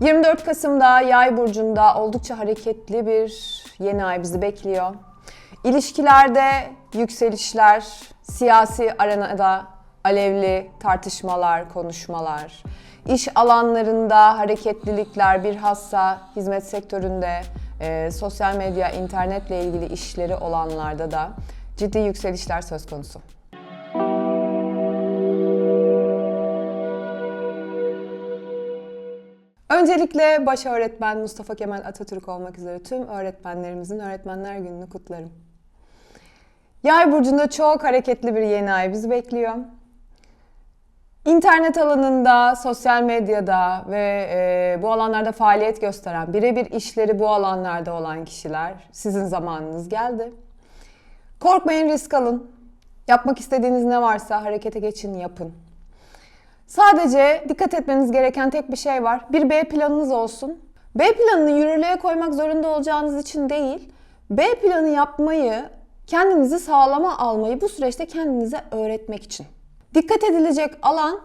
24 Kasım'da Yay burcunda oldukça hareketli bir yeni ay bizi bekliyor. İlişkilerde yükselişler, siyasi arenada alevli tartışmalar, konuşmalar, iş alanlarında hareketlilikler, bilhassa hizmet sektöründe, e, sosyal medya, internetle ilgili işleri olanlarda da ciddi yükselişler söz konusu. Öncelikle baş öğretmen Mustafa Kemal Atatürk olmak üzere tüm öğretmenlerimizin Öğretmenler Günü'nü kutlarım. Yay burcunda çok hareketli bir yeni ay bizi bekliyor. İnternet alanında, sosyal medyada ve e, bu alanlarda faaliyet gösteren, birebir işleri bu alanlarda olan kişiler, sizin zamanınız geldi. Korkmayın, risk alın. Yapmak istediğiniz ne varsa harekete geçin, yapın. Sadece dikkat etmeniz gereken tek bir şey var. Bir B planınız olsun. B planını yürürlüğe koymak zorunda olacağınız için değil, B planı yapmayı, kendinizi sağlama almayı bu süreçte kendinize öğretmek için. Dikkat edilecek alan,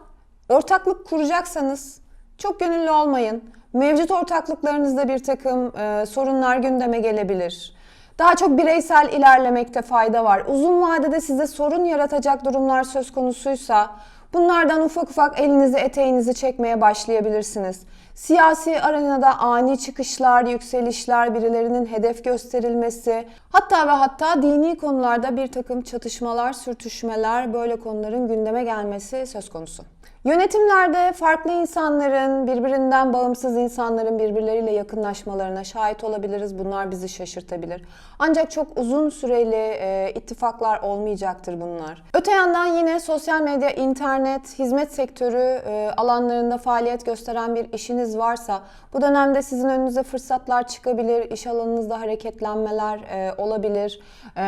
ortaklık kuracaksanız çok gönüllü olmayın. Mevcut ortaklıklarınızda bir takım e, sorunlar gündeme gelebilir. Daha çok bireysel ilerlemekte fayda var. Uzun vadede size sorun yaratacak durumlar söz konusuysa bunlardan ufak ufak elinizi eteğinizi çekmeye başlayabilirsiniz. Siyasi arenada ani çıkışlar, yükselişler, birilerinin hedef gösterilmesi, hatta ve hatta dini konularda bir takım çatışmalar, sürtüşmeler, böyle konuların gündeme gelmesi söz konusu. Yönetimlerde farklı insanların, birbirinden bağımsız insanların birbirleriyle yakınlaşmalarına şahit olabiliriz. Bunlar bizi şaşırtabilir. Ancak çok uzun süreli e, ittifaklar olmayacaktır bunlar. Öte yandan yine sosyal medya, internet, hizmet sektörü e, alanlarında faaliyet gösteren bir işiniz varsa bu dönemde sizin önünüze fırsatlar çıkabilir, iş alanınızda hareketlenmeler e, olabilir. E,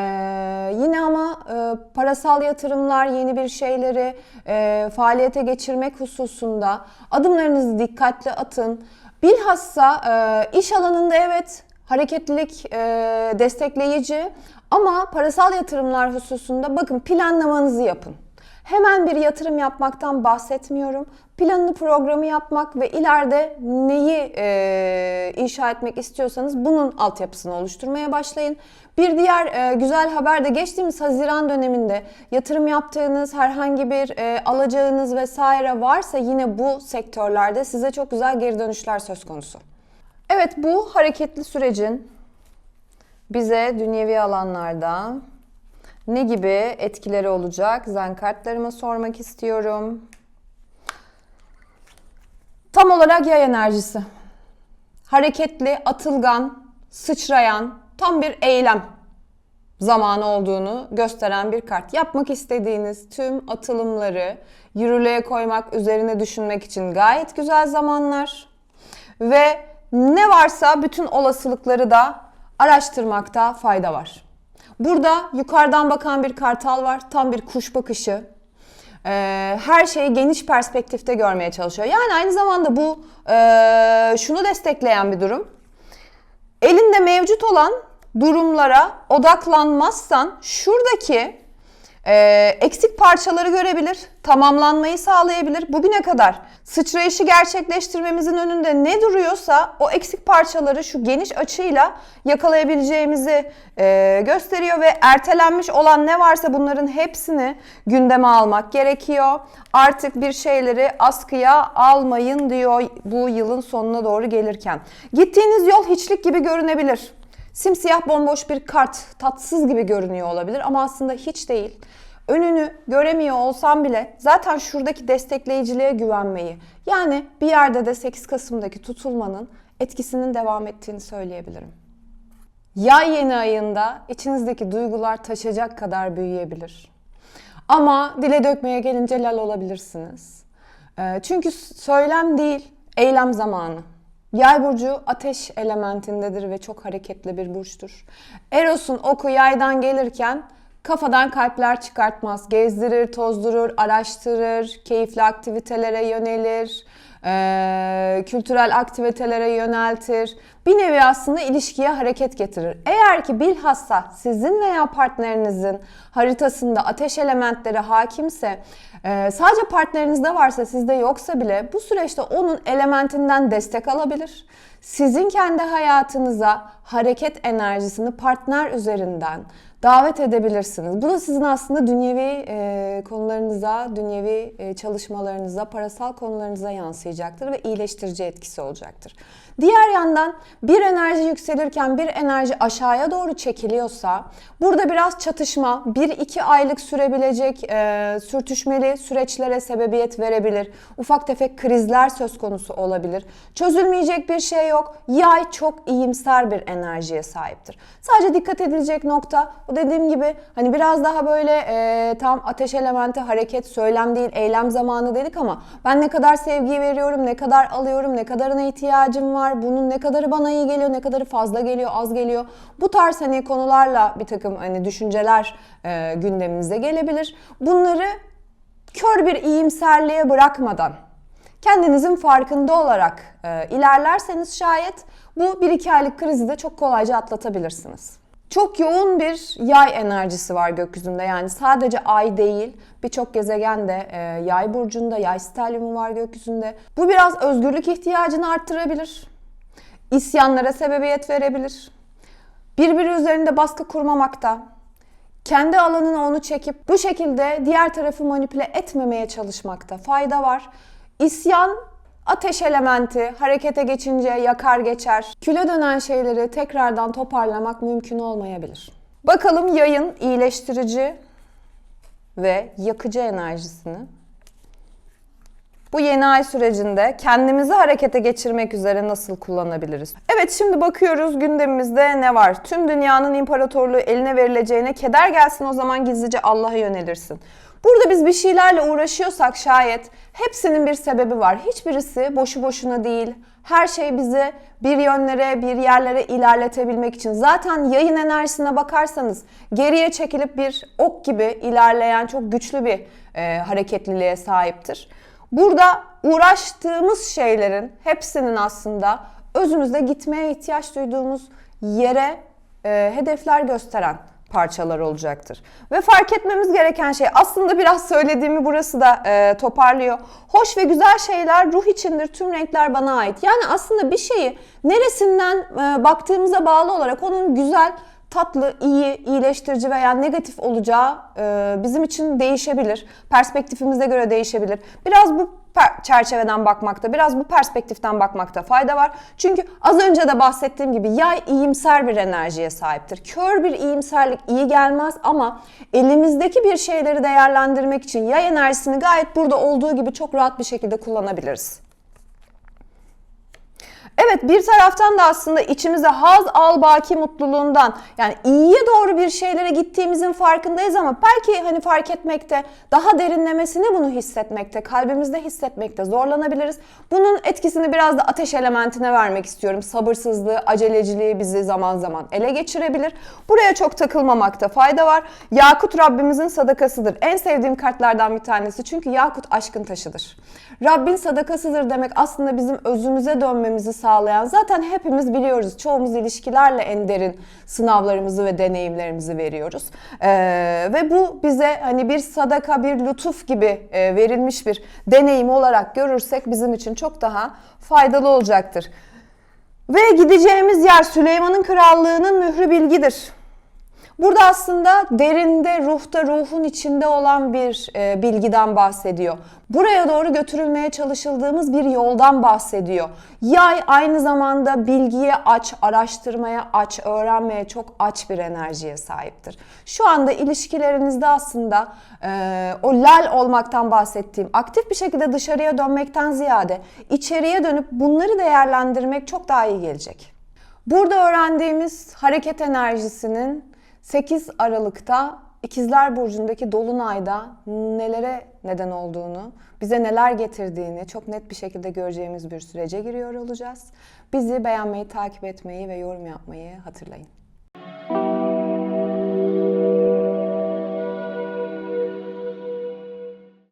yine ama e, parasal yatırımlar, yeni bir şeyleri e, faaliyete geçirmek hususunda adımlarınızı dikkatli atın. Bilhassa e, iş alanında evet hareketlilik e, destekleyici ama parasal yatırımlar hususunda bakın planlamanızı yapın. Hemen bir yatırım yapmaktan bahsetmiyorum. Planını programı yapmak ve ileride neyi e, inşa etmek istiyorsanız bunun altyapısını oluşturmaya başlayın. Bir diğer e, güzel haber de geçtiğimiz Haziran döneminde yatırım yaptığınız herhangi bir e, alacağınız vesaire varsa yine bu sektörlerde size çok güzel geri dönüşler söz konusu. Evet bu hareketli sürecin bize dünyevi alanlarda ne gibi etkileri olacak? Zen kartlarıma sormak istiyorum. Tam olarak yay enerjisi. Hareketli, atılgan, sıçrayan, tam bir eylem zamanı olduğunu gösteren bir kart. Yapmak istediğiniz tüm atılımları yürürlüğe koymak, üzerine düşünmek için gayet güzel zamanlar. Ve ne varsa bütün olasılıkları da araştırmakta fayda var. Burada yukarıdan bakan bir kartal var. Tam bir kuş bakışı. Ee, her şeyi geniş perspektifte görmeye çalışıyor. Yani aynı zamanda bu e, şunu destekleyen bir durum. Elinde mevcut olan durumlara odaklanmazsan şuradaki e, eksik parçaları görebilir, tamamlanmayı sağlayabilir. Bugüne kadar sıçrayışı gerçekleştirmemizin önünde ne duruyorsa o eksik parçaları şu geniş açıyla yakalayabileceğimizi e, gösteriyor ve ertelenmiş olan ne varsa bunların hepsini gündeme almak gerekiyor. Artık bir şeyleri askıya almayın diyor bu yılın sonuna doğru gelirken. Gittiğiniz yol hiçlik gibi görünebilir. Simsiyah bomboş bir kart, tatsız gibi görünüyor olabilir ama aslında hiç değil. Önünü göremiyor olsam bile zaten şuradaki destekleyiciliğe güvenmeyi, yani bir yerde de 8 Kasım'daki tutulmanın etkisinin devam ettiğini söyleyebilirim. Yay yeni ayında içinizdeki duygular taşacak kadar büyüyebilir. Ama dile dökmeye gelince lal olabilirsiniz. Ee, Çünkü söylem değil, eylem zamanı. Yay burcu ateş elementindedir ve çok hareketli bir burçtur. Eros'un oku yaydan gelirken kafadan kalpler çıkartmaz. Gezdirir, tozdurur, araştırır, keyifli aktivitelere yönelir. E, kültürel aktivitelere yöneltir. Bir nevi aslında ilişkiye hareket getirir. Eğer ki bilhassa sizin veya partnerinizin haritasında ateş elementleri hakimse, e, sadece partnerinizde varsa sizde yoksa bile bu süreçte onun elementinden destek alabilir. Sizin kendi hayatınıza hareket enerjisini partner üzerinden davet edebilirsiniz. Bu da sizin aslında dünyevi e, konularınıza, dünyevi e, çalışmalarınıza, parasal konularınıza yansıyacaktır ve iyileştirici etkisi olacaktır. Diğer yandan bir enerji yükselirken bir enerji aşağıya doğru çekiliyorsa burada biraz çatışma, 1-2 aylık sürebilecek e, sürtüşmeli süreçlere sebebiyet verebilir. Ufak tefek krizler söz konusu olabilir. Çözülmeyecek bir şey yok. Yay çok iyimser bir enerjiye sahiptir. Sadece dikkat edilecek nokta dediğim gibi hani biraz daha böyle e, tam ateş elementi hareket, söylem değil, eylem zamanı dedik ama ben ne kadar sevgi veriyorum, ne kadar alıyorum, ne kadarına ihtiyacım var, bunun ne kadarı bana iyi geliyor, ne kadarı fazla geliyor, az geliyor. Bu tarz hani konularla bir takım hani düşünceler e, gündemimize gelebilir. Bunları kör bir iyimserliğe bırakmadan kendinizin farkında olarak e, ilerlerseniz şayet bu 1-2 aylık krizi de çok kolayca atlatabilirsiniz. Çok yoğun bir yay enerjisi var gökyüzünde. Yani sadece ay değil, birçok gezegen de e, yay burcunda, yay stelyumu var gökyüzünde. Bu biraz özgürlük ihtiyacını arttırabilir. İsyanlara sebebiyet verebilir. Birbiri üzerinde baskı kurmamakta, kendi alanına onu çekip bu şekilde diğer tarafı manipüle etmemeye çalışmakta fayda var. İsyan ateş elementi harekete geçince yakar geçer. Küle dönen şeyleri tekrardan toparlamak mümkün olmayabilir. Bakalım yayın iyileştirici ve yakıcı enerjisini bu yeni ay sürecinde kendimizi harekete geçirmek üzere nasıl kullanabiliriz? Evet şimdi bakıyoruz gündemimizde ne var? Tüm dünyanın imparatorluğu eline verileceğine keder gelsin o zaman gizlice Allah'a yönelirsin. Burada biz bir şeylerle uğraşıyorsak şayet hepsinin bir sebebi var. Hiçbirisi boşu boşuna değil. Her şey bizi bir yönlere, bir yerlere ilerletebilmek için. Zaten yayın enerjisine bakarsanız geriye çekilip bir ok gibi ilerleyen çok güçlü bir e, hareketliliğe sahiptir. Burada uğraştığımız şeylerin hepsinin aslında özümüzde gitmeye ihtiyaç duyduğumuz yere e, hedefler gösteren parçalar olacaktır. Ve fark etmemiz gereken şey aslında biraz söylediğimi burası da e, toparlıyor. Hoş ve güzel şeyler ruh içindir. Tüm renkler bana ait. Yani aslında bir şeyi neresinden e, baktığımıza bağlı olarak onun güzel tatlı, iyi, iyileştirici veya negatif olacağı e, bizim için değişebilir. Perspektifimize göre değişebilir. Biraz bu çerçeveden bakmakta, biraz bu perspektiften bakmakta fayda var. Çünkü az önce de bahsettiğim gibi yay iyimser bir enerjiye sahiptir. Kör bir iyimserlik iyi gelmez ama elimizdeki bir şeyleri değerlendirmek için yay enerjisini gayet burada olduğu gibi çok rahat bir şekilde kullanabiliriz. Evet bir taraftan da aslında içimize haz al baki mutluluğundan yani iyiye doğru bir şeylere gittiğimizin farkındayız ama belki hani fark etmekte, daha derinlemesine bunu hissetmekte, kalbimizde hissetmekte zorlanabiliriz. Bunun etkisini biraz da ateş elementine vermek istiyorum. Sabırsızlığı, aceleciliği bizi zaman zaman ele geçirebilir. Buraya çok takılmamakta fayda var. Yakut Rabbimizin sadakasıdır. En sevdiğim kartlardan bir tanesi çünkü Yakut aşkın taşıdır. Rabbin sadakasıdır demek aslında bizim özümüze dönmemizi sağlayan zaten hepimiz biliyoruz. Çoğumuz ilişkilerle en derin sınavlarımızı ve deneyimlerimizi veriyoruz. Ee, ve bu bize hani bir sadaka, bir lütuf gibi e, verilmiş bir deneyim olarak görürsek bizim için çok daha faydalı olacaktır. Ve gideceğimiz yer Süleyman'ın krallığının mührü bilgidir. Burada aslında derinde, ruhta, ruhun içinde olan bir e, bilgiden bahsediyor. Buraya doğru götürülmeye çalışıldığımız bir yoldan bahsediyor. Yay aynı zamanda bilgiye aç, araştırmaya aç, öğrenmeye çok aç bir enerjiye sahiptir. Şu anda ilişkilerinizde aslında e, o lal olmaktan bahsettiğim, aktif bir şekilde dışarıya dönmekten ziyade içeriye dönüp bunları değerlendirmek çok daha iyi gelecek. Burada öğrendiğimiz hareket enerjisinin 8 Aralık'ta İkizler Burcu'ndaki Dolunay'da nelere neden olduğunu, bize neler getirdiğini çok net bir şekilde göreceğimiz bir sürece giriyor olacağız. Bizi beğenmeyi, takip etmeyi ve yorum yapmayı hatırlayın.